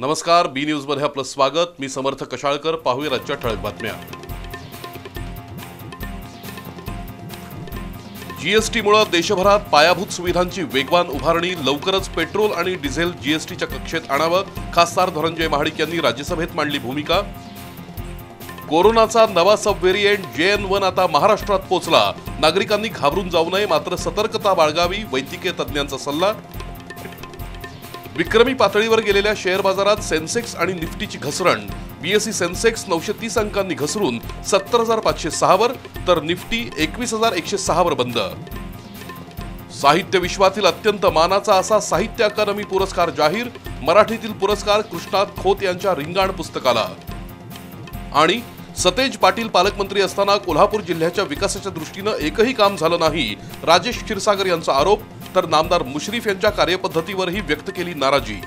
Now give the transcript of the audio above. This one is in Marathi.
नमस्कार बी न्यूजमध्ये आपलं स्वागत. मी समर्थ कशाळकर. पाहूया राज्य ठळक बातम्या. जीएसटीमुळे देशभरात पायाभूत सुविधांची वेगवान उभारणी लवकरच पेट्रोल आणि डिझेल जीएसटीच्या कक्षेत आणावं खासदार धनंजय महाडिक यांनी राज्यसभेत मांडली भूमिका. कोरोनाचा नवा sub variant J N one आता महाराष्ट्रात पोहोचला नागरिकांनी घाबरून जाऊ नये मात्र सतर्कता बाळगावी वैद्यकीय तज्ज्ञांचा सल्ला. विक्रमी पातळीवर गेलेल्या शेअर बाजारात सेन्सेक्स आणि निफ्टीची घसरण. बीएससी सेन्सेक्स नऊशे तीस अंकांनी घसरून सत्तर हजार पाचशे सहावर तर निफ्टी एकवीस हजार एकशे सहावर बंद. साहित्य विश्वातील अत्यंत मानाचा असा साहित्य अकादमी पुरस्कार जाहीर मराठीतील पुरस्कार कृष्णात खोत यांच्या रिंगाण पुस्तकाला. आणि सतेज पाटील पालकमंत्री असताना कोल्हापूर जिल्ह्याच्या विकासाच्या दृष्टीनं एकही काम झालं नाही राजेश क्षीरसागर यांचा आरोप तर नामदार मुश्रीफ यांच्या कार्यपद्धतीवरही व्यक्त केली नाराजी.